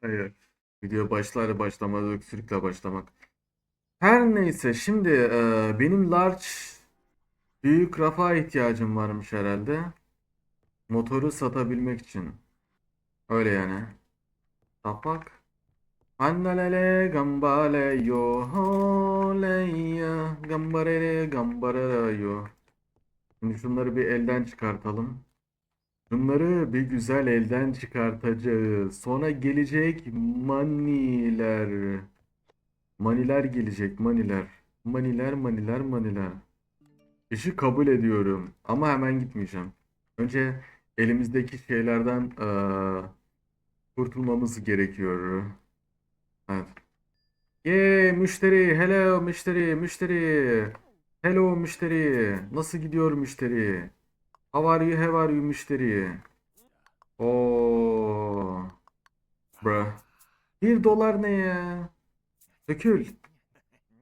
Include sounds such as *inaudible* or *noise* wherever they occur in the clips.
Hayır. Video başlar başlamaz öksürükle başlamak. Her neyse şimdi e, benim large büyük rafa ihtiyacım varmış herhalde. Motoru satabilmek için. Öyle yani. Tapak. Annalele gambale yo holeya gambarele gambara yo. Şimdi şunları bir elden çıkartalım. Bunları bir güzel elden çıkartacağız. Sonra gelecek maniler. Maniler gelecek maniler. Maniler maniler maniler. İşi kabul ediyorum. Ama hemen gitmeyeceğim. Önce elimizdeki şeylerden eee, kurtulmamız gerekiyor. Evet. Ye müşteri, hello müşteri, müşteri. Hello müşteri. Nasıl gidiyor müşteri? How are you, how are you müşteri? Oo. Bruh. Bir dolar ne ya? Dökül.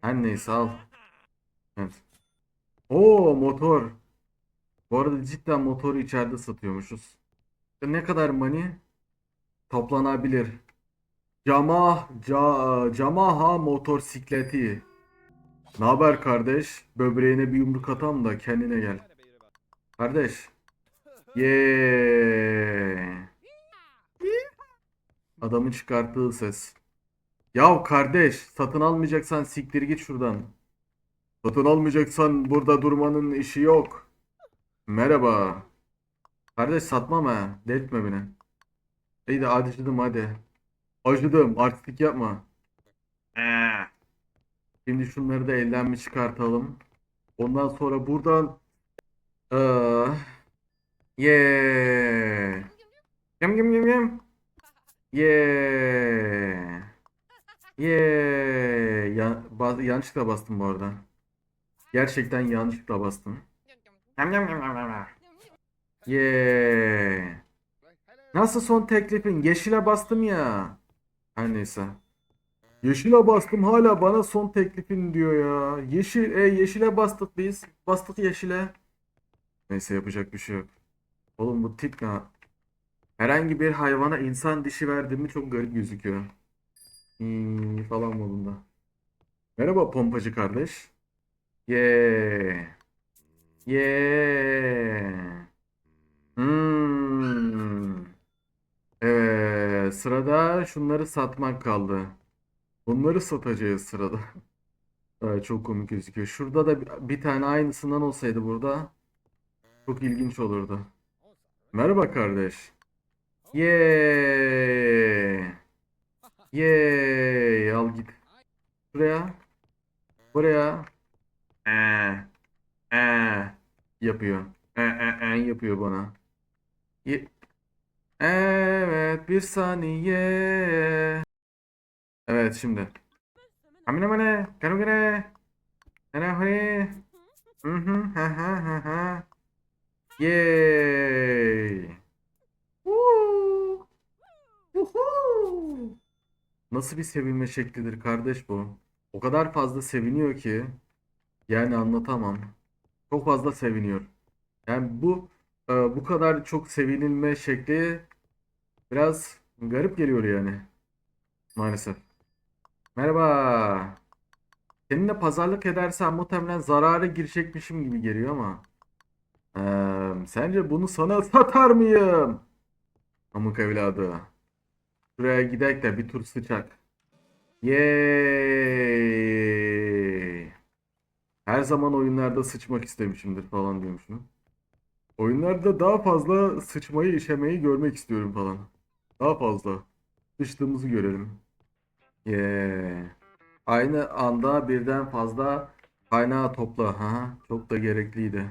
Her neyse al. Evet. Oo motor. Bu arada cidden motoru içeride satıyormuşuz. Ne kadar money? Toplanabilir. Cama, ca, Yamaha motosikleti. Ne haber kardeş? Böbreğine bir yumruk atam da kendine gel. Kardeş. Yeee. Adamın çıkarttığı ses. Yav kardeş, satın almayacaksan siktir git şuradan. Satın almayacaksan burada durmanın işi yok. Merhaba. Kardeş satmam ha. Delirtme beni. İyi de acıdım hadi. Acıdım. Artistik yapma. Ee. Şimdi şunları da elden bir çıkartalım. Ondan sonra buradan eee yeah. Yem yem yem yem. Yeah. Yeah. Ya, bas- yanlışlıkla bastım bu arada. Gerçekten yanlışlıkla bastım. Yem yem yem yem. Yeah. Nasıl son teklifin? Yeşile bastım ya. Her neyse. Yeşile bastım hala bana son teklifin diyor ya. Yeşil, e, yeşile bastık biz. Bastık yeşile. Neyse yapacak bir şey yok. Oğlum bu tip ne? Herhangi bir hayvana insan dişi verdiğimi çok garip gözüküyor. Hmm, falan modunda. Merhaba pompacı kardeş. Yeah. Yeah. Hmm. Evet, sırada şunları satmak kaldı. Bunları satacağız sırada. *laughs* Evet, çok komik gözüküyor. Şurada da bir tane aynısından olsaydı burada çok ilginç olurdu. Merhaba kardeş. Yeee. Yeee. Al git. Buraya. Buraya. Ee. Ee. Yapıyor. Ee, ee, ee yapıyor bana. Ye- Evet, bir saniye. Evet, şimdi. Amine mane, karugere. Nene hore. Hı hı, hı hı, hı hı. Yay. Woo. Woohoo. Nasıl bir sevinme şeklidir kardeş bu? O kadar fazla seviniyor ki yani anlatamam. Çok fazla seviniyor. Yani bu e, bu kadar çok sevinilme şekli biraz garip geliyor yani. Maalesef. Merhaba. Seninle pazarlık edersem muhtemelen zarara girecekmişim gibi geliyor ama. Sence bunu sana satar mıyım? Amık evladı. Şuraya gidek de bir tur sıçak. Yeee. Her zaman oyunlarda sıçmak istemişimdir falan diyormuşum. Oyunlarda daha fazla sıçmayı işemeyi görmek istiyorum falan. Daha fazla. Sıçtığımızı görelim. Yeah. Aynı anda birden fazla kaynağı topla. Çok da gerekliydi.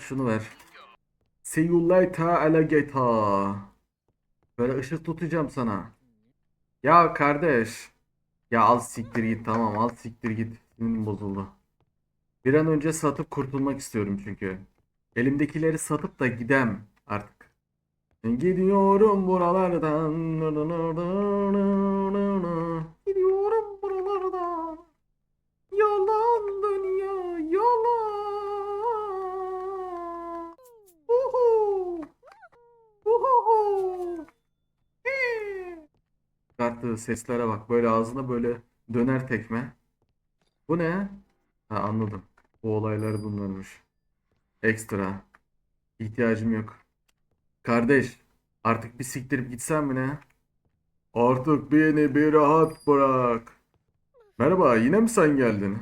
Şunu ver. Later alligator. Böyle ışık tutacağım sana. Ya kardeş. Ya al siktir git tamam al siktir git. Sinirim bozuldu. Bir an önce satıp kurtulmak istiyorum çünkü. Elimdekileri satıp da gidem artık. Gidiyorum buralardan. Gidiyorum buralardan. Yalan dünya yalan. Uhu. Çıkarttığı seslere bak. Böyle ağzına böyle döner tekme. Bu ne? Ha anladım. Bu olaylar bunlarmış. Ekstra. İhtiyacım yok. Kardeş, artık bir siktirip gitsen mi ne? Artık beni bir rahat bırak. Merhaba, yine mi sen geldin?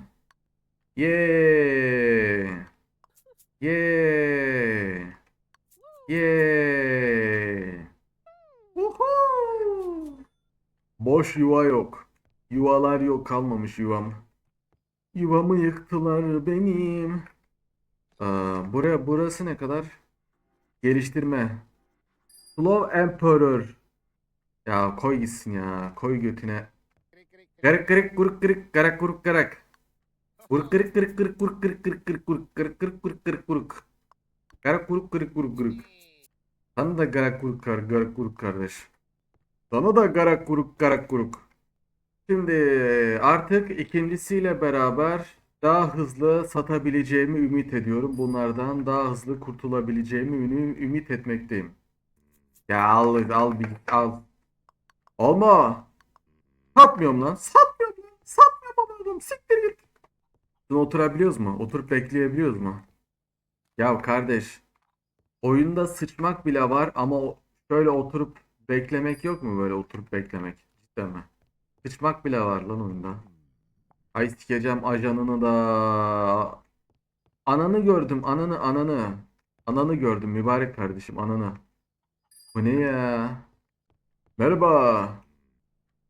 Yeee. Yeee. Yeee. Boş yuva yok. Yuvalar yok kalmamış yuvam. Yuvamı yıktılar benim. Aa, buraya burası ne kadar? Geliştirme. Slow Emperor. Ya koy gitsin ya. Koy götüne. Garak garak guruk gırık garak guruk garak. Guruk gırık gırık gırık guruk gırık gırık gırık guruk gırık gırık guruk gırık guruk. Garak guruk gırık guruk guruk. Sana da garak guruk kar garak guruk kardeş. Sana da garak guruk garak guruk. Şimdi artık ikincisiyle beraber daha hızlı satabileceğimi ümit ediyorum. Bunlardan daha hızlı kurtulabileceğimi ümit etmekteyim. Ya al al bir al. Olma. Satmıyorum lan. Satmıyorum lan. Satmıyorum adam. Siktir git. Şunu oturabiliyoruz mu? Oturup bekleyebiliyoruz mu? Ya kardeş. Oyunda sıçmak bile var ama şöyle oturup beklemek yok mu böyle oturup beklemek? Cidden mi? Sıçmak bile var lan oyunda. Ay sikeceğim ajanını da. Ananı gördüm ananı ananı. Ananı gördüm mübarek kardeşim ananı. Bu ne ya? Merhaba.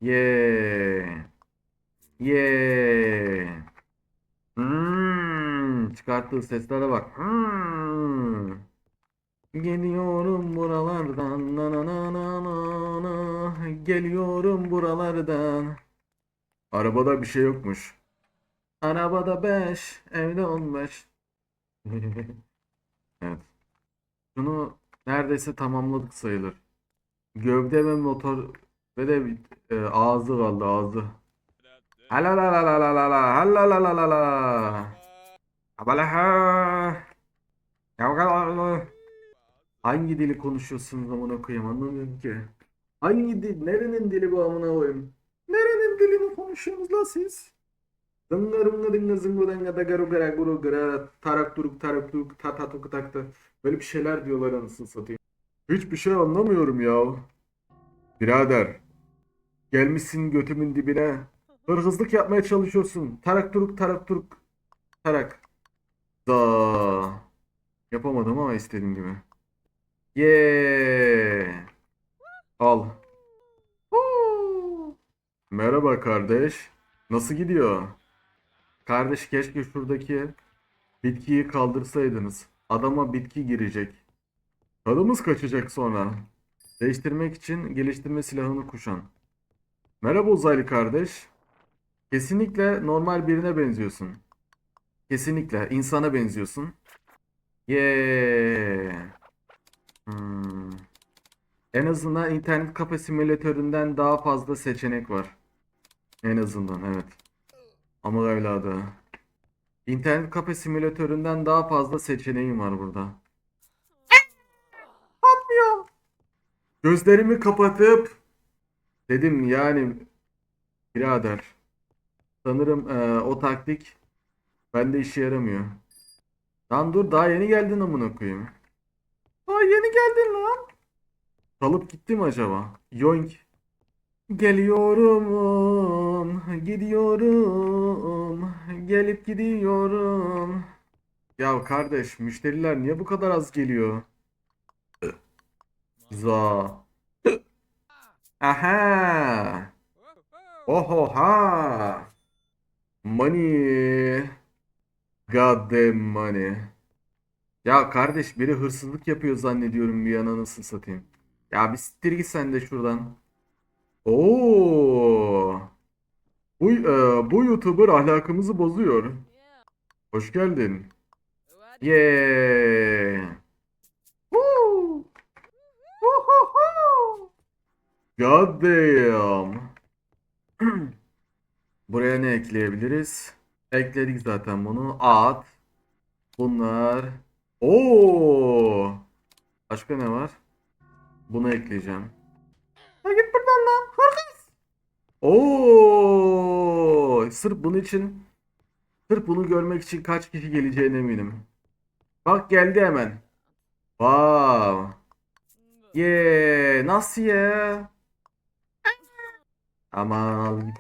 Ye. Ye. Hmm, çıkarttığı seslere bak. Hmm. Geliyorum buralardan na na na na na na. Geliyorum buralardan. Arabada bir şey yokmuş. Arabada 5, evde 15. *laughs* Evet. Şunu neredeyse tamamladık sayılır. Gövde ve motor ve de bir, e, ağzı kaldı ağzı. Halalalalala halalalalala. Abalaha. Yavgalala. Hangi dili konuşuyorsunuz amına koyayım anlamıyorum ki. Hangi dil? Nerenin dili bu amına koyayım? Nerenin dilini konuşuyorsunuz la siz? Zınga rınga dinga zınga dınga da garu gara guru gara tarak turuk tarak turuk ta ta tuk tak ta. Böyle bir şeyler diyorlar anasını satayım. Hiçbir şey anlamıyorum ya. Birader. Gelmişsin götümün dibine. Hırsızlık yapmaya çalışıyorsun. Tarak turuk tarak turuk. Tarak. Da. Yapamadım ama istediğim gibi. Ye. Al. Merhaba kardeş. Nasıl gidiyor? Kardeş keşke şuradaki bitkiyi kaldırsaydınız. Adama bitki girecek. Tadımız kaçacak sonra. Değiştirmek için geliştirme silahını kuşan. Merhaba uzaylı kardeş. Kesinlikle normal birine benziyorsun. Kesinlikle insana benziyorsun. Yeee. Hmm. En azından internet kafe simülatöründen daha fazla seçenek var. En azından evet. Ama evladı. İnternet kafe simülatöründen daha fazla seçeneğim var burada. Yapmıyor. Gözlerimi kapatıp dedim yani birader sanırım eee, o taktik bende işe yaramıyor. Lan dur daha yeni geldin amına koyayım. Yeni geldin lan. Salıp gitti mi acaba? Yoink. Geliyorum, gidiyorum, gelip gidiyorum. Ya kardeş, müşteriler niye bu kadar az geliyor? Za. Aha. Ohoha. Money. Goddamn money. Ya kardeş biri hırsızlık yapıyor zannediyorum bir an anasını satayım. Ya bir siktir git sen de şuradan. Oo. Bu, e, bu YouTuber ahlakımızı bozuyor. Hoş geldin. Yeah. Woo. God damn. *clears throat* Buraya ne ekleyebiliriz? Ekledik zaten bunu. At. Bunlar. Oo. Başka ne var? Bunu ekleyeceğim. Ha git buradan lan. Hırsız. Oo! Sırf bunun için sırf bunu görmek için kaç kişi geleceğine eminim. Bak geldi hemen. Wow. Ye, nasıl ya? Aman al git.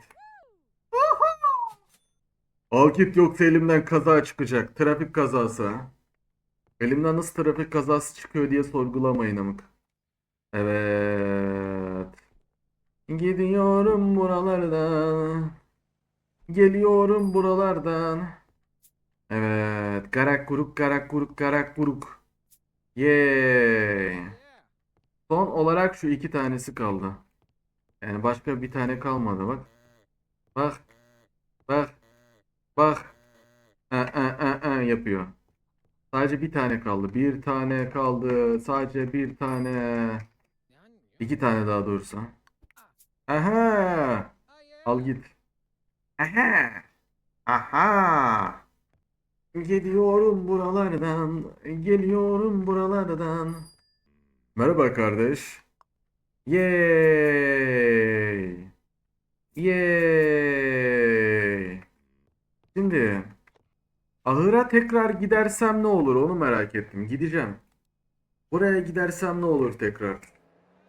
Al git yoksa elimden kaza çıkacak. Trafik kazası. Elimden nasıl trafik kazası çıkıyor diye sorgulamayın amık. Evet. Gidiyorum buralardan. Geliyorum buralardan. Evet. Garak guruk garak guruk garak guruk. Yeee. Son olarak şu iki tanesi kaldı. Yani başka bir tane kalmadı bak. Bak. Bak. Bak. Ee, ee, ee, ee yapıyor. Sadece bir tane kaldı. Bir tane kaldı. Sadece bir tane. İki tane daha doğrusu. Aha. Al git. Aha. Aha. Geliyorum buralardan. Geliyorum buralardan. Merhaba kardeş. Yay. Yay. Şimdi ahıra tekrar gidersem ne olur onu merak ettim. Gideceğim. Buraya gidersem ne olur tekrar?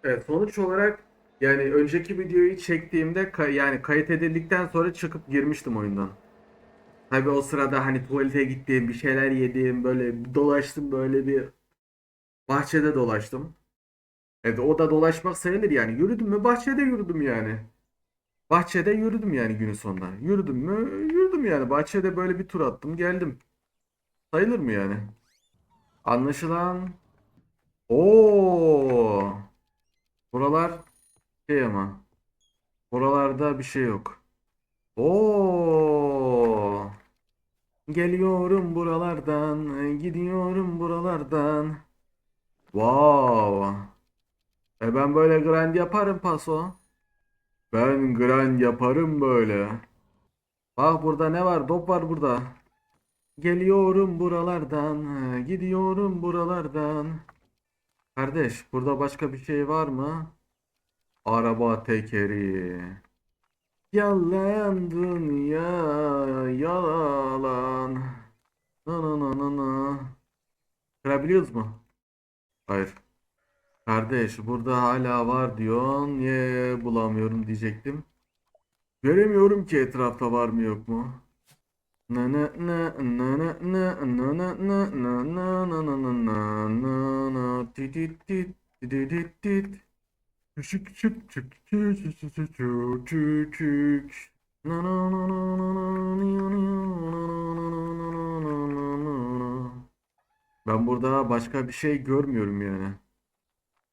Evet, sonuç olarak yani önceki videoyu çektiğimde kay- yani kayıt edildikten sonra çıkıp girmiştim oyundan. Tabii o sırada hani tuvalete gittim, bir şeyler yedim, böyle dolaştım böyle bir bahçede dolaştım. Evet o da dolaşmak sayılır yani. Yürüdüm mü? Bahçede yürüdüm yani. Bahçede yürüdüm yani günün sonunda. Yürüdüm mü? Yürüdüm yani. Bahçede böyle bir tur attım, geldim. Sayılır mı yani? Anlaşılan. Oo. Buralar şey ama. Buralarda bir şey yok. Oo. Geliyorum buralardan, gidiyorum buralardan. Wow. E ben böyle grind yaparım paso. Ben grind yaparım böyle. Bak burada ne var? Top var burada. Geliyorum buralardan, gidiyorum buralardan. Kardeş, burada başka bir şey var mı? Araba tekeri. Yalan dünya, yalan. Na na na na na. Kırabiliyoruz mu? Hayır. Kardeş, burada hala var diyorsun. Niye bulamıyorum diyecektim. Göremiyorum ki etrafta var mı yok mu? Na na na na na na na na na na na na na na na na ti ti ti ti ti ti ti. Küçük küçük küçük küçük na na na na na na. Ben burada başka bir şey görmüyorum yani.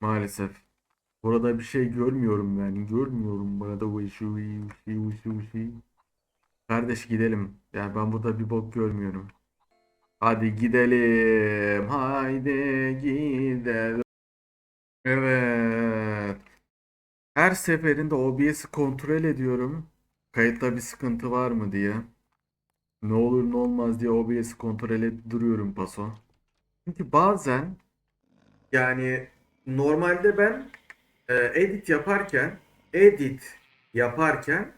Maalesef. Burada bir şey görmüyorum ben. Görmüyorum burada bu işi, bu işi, bu işi, bu işi. Kardeş gidelim. Ya ben burada bir bok görmüyorum. Hadi gidelim. Haydi gidelim. Evet. Her seferinde OBS'i kontrol ediyorum. Kayıtta bir sıkıntı var mı diye. Ne olur ne olmaz diye OBS'i kontrol edip duruyorum paso. Çünkü bazen yani normalde ben edit yaparken edit yaparken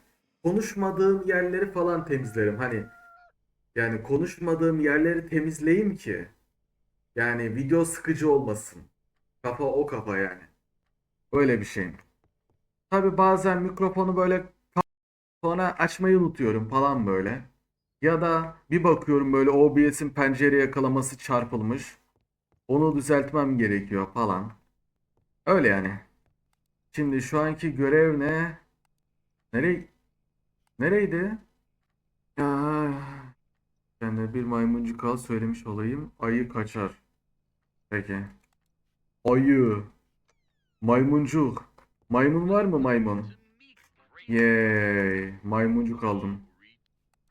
konuşmadığım yerleri falan temizlerim. Hani yani konuşmadığım yerleri temizleyeyim ki yani video sıkıcı olmasın. Kafa o kafa yani. Böyle bir şey. Tabi bazen mikrofonu böyle sonra açmayı unutuyorum falan böyle. Ya da bir bakıyorum böyle OBS'in pencere yakalaması çarpılmış. Onu düzeltmem gerekiyor falan. Öyle yani. Şimdi şu anki görev ne? Nereye? Nereydi? Ben de bir maymuncuk al söylemiş olayım. Ayı kaçar. Peki. Ayı. Maymuncuk. Maymun var mı maymun? Yay. Maymuncuk aldım.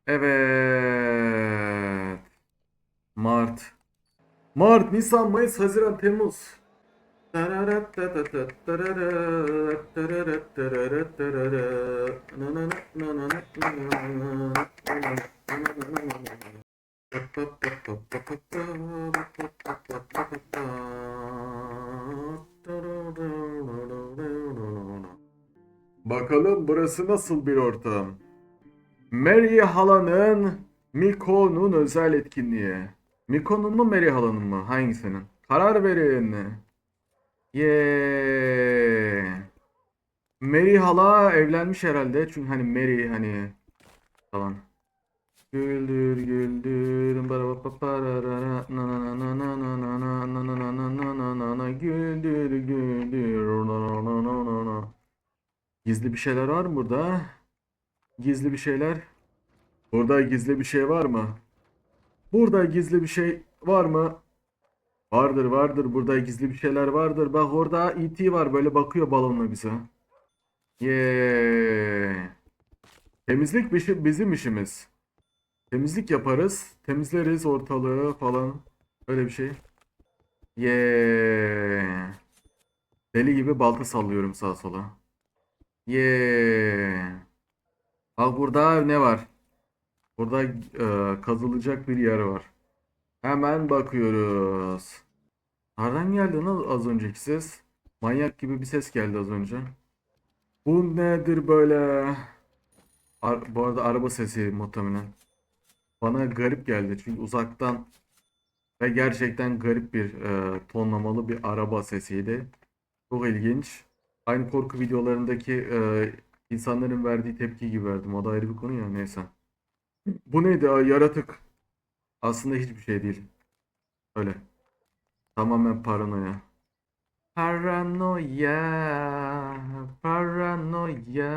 Evet. Mart. Mart, Nisan, Mayıs, Haziran, Temmuz. Bakalım burası nasıl bir ortam? Mary Hala'nın Miko'nun özel etkinliği. Miko'nun mu Mary Hala'nın mı? Hangisinin? Karar verin. Yeah. Mary hala evlenmiş herhalde. Çünkü hani Mary hani falan. Güldür güldür güldür güldür Gizli bir şeyler var mı burada? Gizli bir şeyler. Burada gizli bir şey var mı? Burada gizli bir şey var mı? Vardır vardır burada gizli bir şeyler vardır. Bak orada E.T. var böyle bakıyor balonla bize. Yeah. Temizlik bişi- bizim işimiz. Temizlik yaparız. Temizleriz ortalığı falan. Öyle bir şey. Yeah. Deli gibi balta sallıyorum sağa sola. Yeah. Bak burada ne var? Burada e, kazılacak bir yer var. Hemen bakıyoruz. Nereden geldi lan az önceki ses? Manyak gibi bir ses geldi az önce. Bu nedir böyle? Ar- bu arada araba sesi muhtemelen. Bana garip geldi çünkü uzaktan ve gerçekten garip bir e, tonlamalı bir araba sesiydi. Çok ilginç. Aynı korku videolarındaki e, insanların verdiği tepki gibi verdim. O da ayrı bir konu ya neyse. Bu neydi? Yaratık. Aslında hiçbir şey değil. Öyle. Tamamen paranoya. Paranoya, paranoya,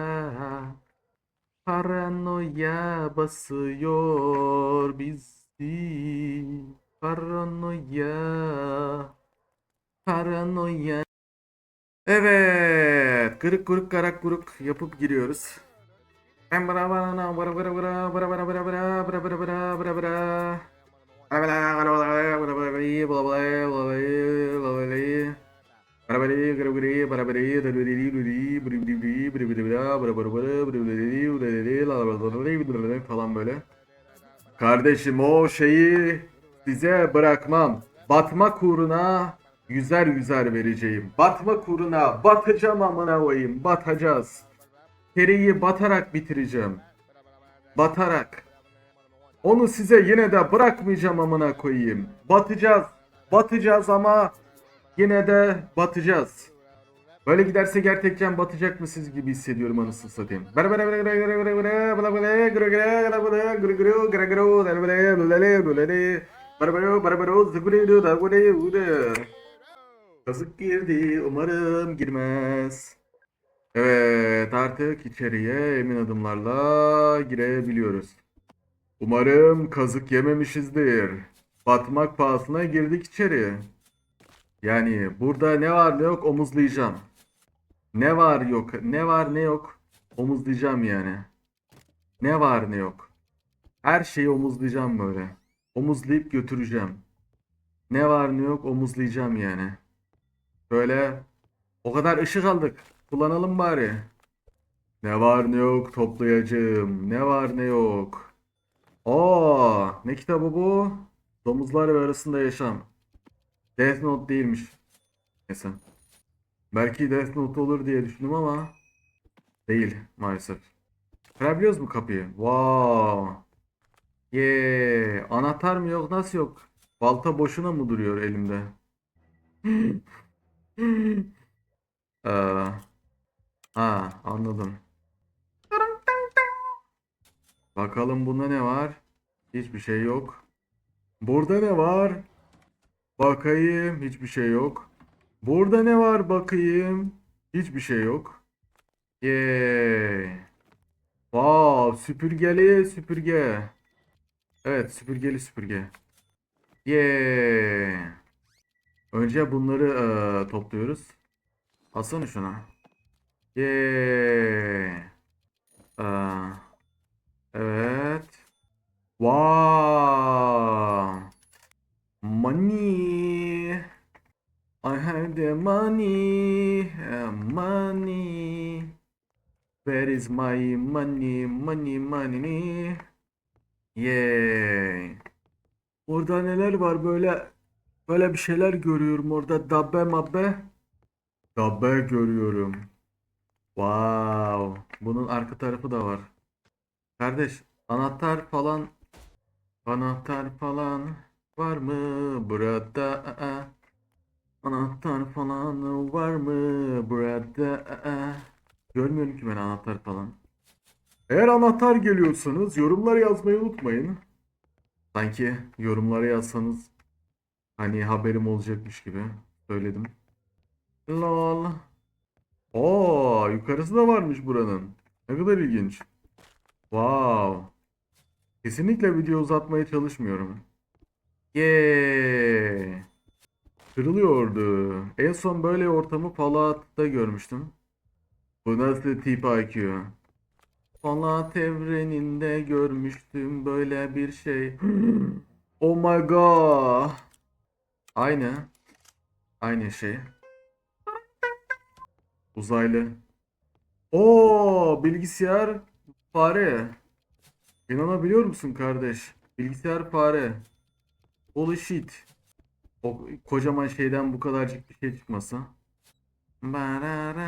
paranoya basıyor bizi. Paranoya, paranoya. Evet, kırık kuruk karak kuruk yapıp giriyoruz. Em bra bra bra bra bra bra bra bra bra bra bra bra bra bra. Falan böyle. Kardeşim o şeyi size bırakmam. Batmak uğruna yüzer yüzer vereceğim. Batmak uğruna batacağım amına koyayım. Batacağız. Seriyi batarak bitireceğim. Batarak. Onu size yine de bırakmayacağım amına koyayım. Batacağız. Batacağız ama yine de batacağız. Böyle giderse gerçekten batacak mısınız gibi hissediyorum anasını satayım. Kazık girdi umarım girmez. Evet artık içeriye emin adımlarla girebiliyoruz. Umarım kazık yememişizdir. Batmak pahasına girdik içeri. Yani burada ne var ne yok omuzlayacağım. Ne var yok ne var ne yok omuzlayacağım yani. Ne var ne yok. Her şeyi omuzlayacağım böyle. Omuzlayıp götüreceğim. Ne var ne yok omuzlayacağım yani. Böyle o kadar ışık aldık. Kullanalım bari. Ne var ne yok toplayacağım. Ne var ne yok. Aa, ne kitabı bu? Domuzlar ve arasında yaşam. Death Note değilmiş. Neyse. Belki Death Note olur diye düşündüm ama değil maalesef. Kırabiliyoruz mu kapıyı? Wow. Yeah. Anahtar mı yok? Nasıl yok? Balta boşuna mı duruyor elimde? *laughs* Ee, ha anladım. Bakalım bunda ne var? Hiçbir şey yok. Burada ne var? Bakayım. Hiçbir şey yok. Burada ne var bakayım? Hiçbir şey yok. Yay. Wow, süpürgeli süpürge. Evet, süpürgeli süpürge. Yay. Önce bunları eee, topluyoruz. Alsana şunu. Yay. Aa, evet. Wow. Money. I have the money. Money. Where is my money? Money, money. Yay. Orada neler var böyle böyle bir şeyler görüyorum orada dabbe mabbe. Dabbe görüyorum. Wow. Bunun arka tarafı da var. Kardeş, anahtar falan anahtar falan var mı burada? Aa. Anahtar falan var mı burada? Aa. Görmüyorum ki ben anahtar falan. Eğer anahtar geliyorsanız yorumlara yazmayı unutmayın. Sanki yorumlara yazsanız hani haberim olacakmış gibi söyledim. Lol. Oo, yukarısı da varmış buranın. Ne kadar ilginç. Wow. Kesinlikle video uzatmaya çalışmıyorum. Yeee. Kırılıyordu. En son böyle ortamı Fallout'ta görmüştüm. Bu nasıl tip IQ? Fallout evreninde görmüştüm böyle bir şey. *gasps* Oh my god. Aynı. Aynı şey. Uzaylı. Oo, bilgisayar fare. İnanabiliyor musun kardeş? Bilgisayar fare. Holy shit. O kocaman şeyden bu kadarcık bir şey çıkması. Banana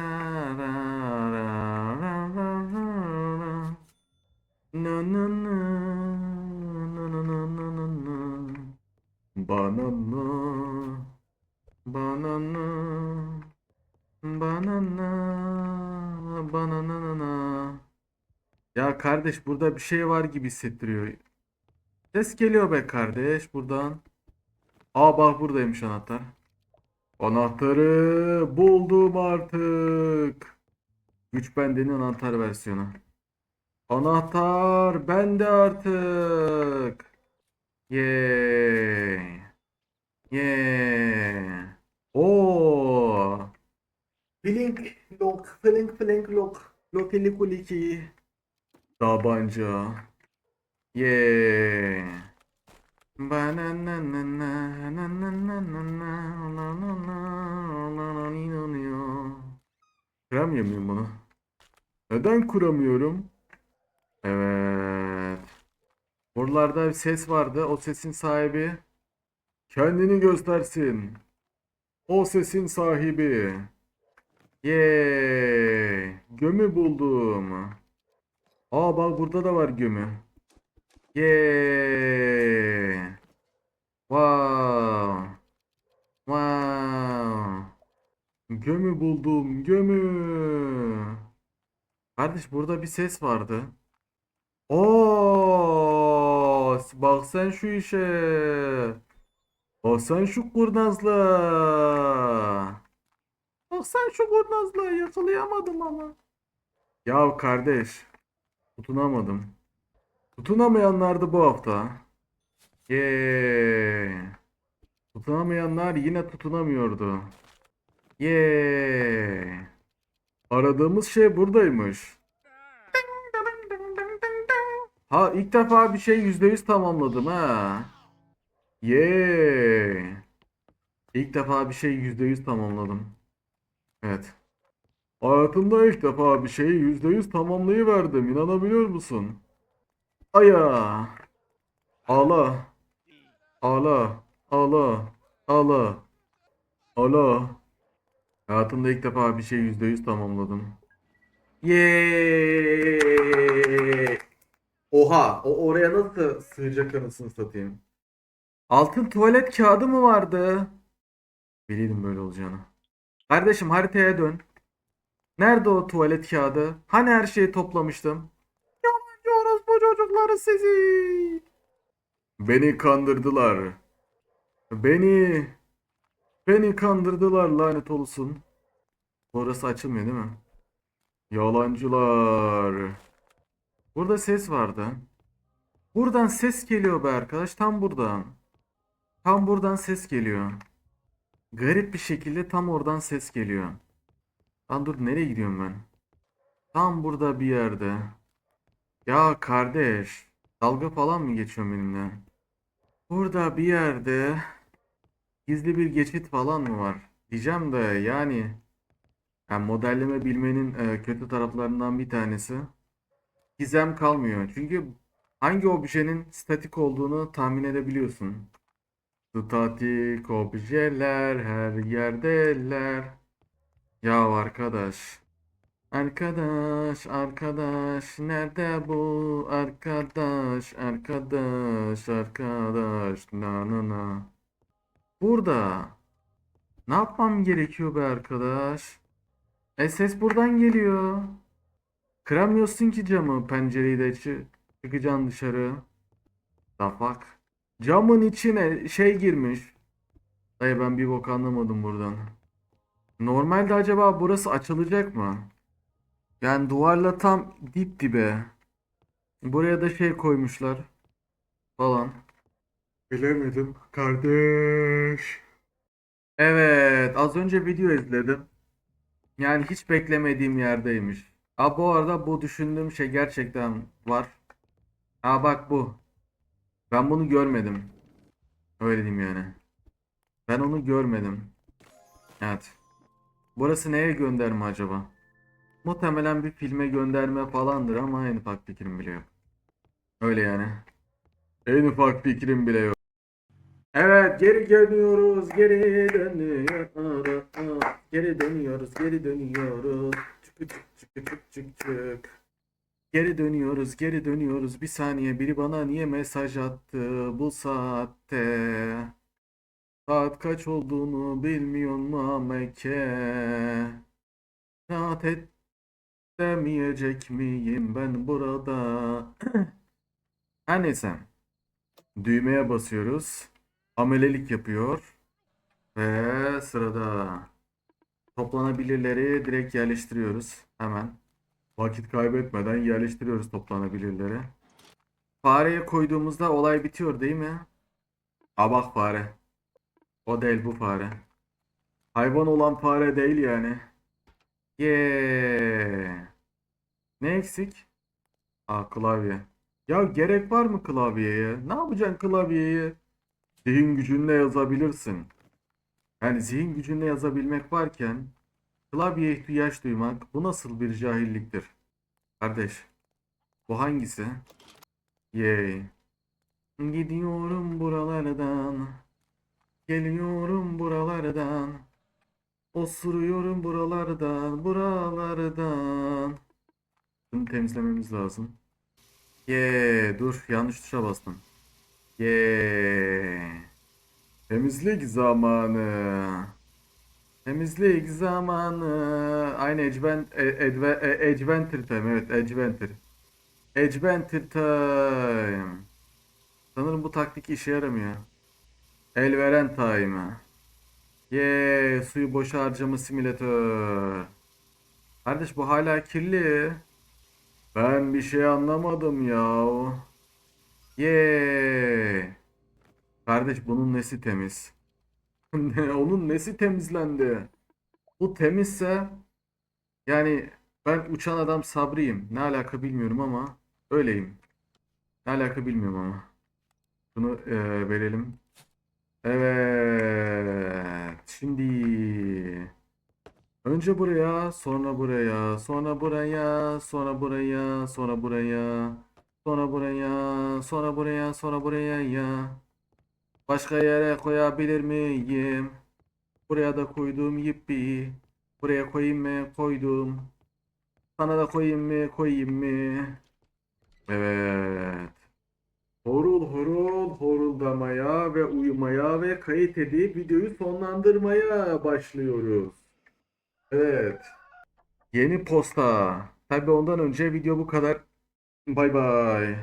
Banana Banana Banana ya kardeş burada bir şey var gibi hissettiriyor. Ses geliyor be kardeş buradan. Aa bak buradaymış anahtar. Anahtarı buldum artık. Güç bendenin anahtar versiyonu. Anahtar bende artık. Yeah. Yeah. Oo. Flink lock, flink flink lock. Lokeli kuliki. Tabanca. Yeah. Kuramıyor muyum bunu? Neden kuramıyorum? Evet. Buralarda bir ses vardı. O sesin sahibi kendini göstersin. O sesin sahibi. Yeee. Gömü buldum. Aa bak burada da var gömü. Yeah. Wow. Wow. Gömü buldum. Gömü. Kardeş burada bir ses vardı. Oo, bak sen şu işe. Bak sen şu kurnazlığa. Bak sen şu kurnazlığa yakalayamadım ama. Ya kardeş, tutunamadım. Tutunamayanlar da bu hafta. Yeee. Tutunamayanlar yine tutunamıyordu. Yeee. Aradığımız şey buradaymış. Ha ilk defa bir şey %100 tamamladım ha. Yeee. İlk defa bir şey %100 tamamladım. Evet. Hayatımda ilk defa bir şeyi %100 tamamlayıverdim. İnanabiliyor musun? Aya. Ağla. Ağla. Ağla. Ağla. Ağla. Hayatımda ilk defa bir şey %100 tamamladım. Yeee. Oha, o oraya nasıl sığacak anasını satayım? Altın tuvalet kağıdı mı vardı? Biliyordum böyle olacağını. Kardeşim haritaya dön. Nerede o tuvalet kağıdı? Hani her şeyi toplamıştım? Yalancı orospu çocukları sizi. Beni kandırdılar. Beni beni kandırdılar lanet olsun. Orası açılmıyor değil mi? Yalancılar. Burada ses vardı. Buradan ses geliyor be arkadaş. Tam buradan. Tam buradan ses geliyor. Garip bir şekilde tam oradan ses geliyor. Lan dur nereye gidiyorum ben? Tam burada bir yerde. Ya kardeş. Dalga falan mı geçiyorsun benimle? Burada bir yerde gizli bir geçit falan mı var? Diyeceğim de yani yani modelleme bilmenin e, kötü taraflarından bir tanesi gizem kalmıyor. Çünkü hangi objenin statik olduğunu tahmin edebiliyorsun. Statik objeler her yerdeler. Ya arkadaş. Arkadaş, arkadaş, nerede bu arkadaş, arkadaş, arkadaş, na na na. Burada. Ne yapmam gerekiyor be arkadaş? E ses buradan geliyor. Kıramıyorsun ki camı, pencereyi de çı- çıkacaksın dışarı. Fuck? Camın içine şey girmiş. Dayı ben bir bok anlamadım buradan. Normalde acaba burası açılacak mı? Yani duvarla tam dip dibe. Buraya da şey koymuşlar. Falan. Bilemedim kardeş. Evet, az önce video izledim. Yani hiç beklemediğim yerdeymiş. Aa, bu arada bu düşündüğüm şey gerçekten var. Aa bak bu. Ben bunu görmedim. Öyle diyeyim yani. Ben onu görmedim. Evet. Burası neye gönderme acaba? Muhtemelen bir filme gönderme falandır ama en ufak fikrim bile yok. Öyle yani. En ufak fikrim bile yok. Evet geri dönüyoruz geri dönüyoruz geri dönüyoruz geri dönüyoruz çık çık çık çık çık çık geri dönüyoruz geri dönüyoruz bir saniye biri bana niye mesaj attı bu saatte saat kaç olduğunu bilmiyor mu Mekke rahat edemeyecek miyim ben burada *clears throat* her neyse düğmeye basıyoruz amelelik yapıyor. Ve sırada toplanabilirleri direkt yerleştiriyoruz. Hemen. Vakit kaybetmeden yerleştiriyoruz toplanabilirleri. Fareye koyduğumuzda olay bitiyor değil mi? Aa bak fare. O değil bu fare. Hayvan olan fare değil yani. Yeah. Ne eksik? Aa klavye. Ya gerek var mı klavyeye? Ne yapacaksın klavyeye? Zihin gücünle yazabilirsin. Yani zihin gücünle yazabilmek varken klavyeye ihtiyaç duymak bu nasıl bir cahilliktir? Kardeş, bu hangisi? Yay. Gidiyorum buralardan. Geliyorum buralardan. Osuruyorum buralardan, buralardan. Bunu temizlememiz lazım. Ye, dur yanlış tuşa bastım. Ye. Temizlik zamanı. Temizlik zamanı. Aynı Advent, Adve, Adventure Time. Evet Adventure. Adventure Time. Sanırım bu taktik işe yaramıyor. El veren time. Ye suyu boşa harcama simülatör. Kardeş bu hala kirli. Ben bir şey anlamadım ya. Ye. Kardeş bunun nesi temiz? *laughs* Onun nesi temizlendi? Bu temizse yani ben uçan adam Sabri'yim. Ne alaka bilmiyorum ama öyleyim. Ne alaka bilmiyorum ama. Bunu eee, verelim. Evet. Şimdi önce buraya, sonra buraya, sonra buraya, sonra buraya, sonra buraya, sonra buraya, sonra buraya, sonra buraya ya. Başka yere koyabilir miyim? Buraya da koydum yippi. Buraya koyayım mı? Koydum. Sana da koyayım mı? Koyayım mı? Evet. Horul horul horuldamaya ve uyumaya ve kayıt edip videoyu sonlandırmaya başlıyoruz. Evet. Yeni posta. Tabii ondan önce video bu kadar. Bay bay.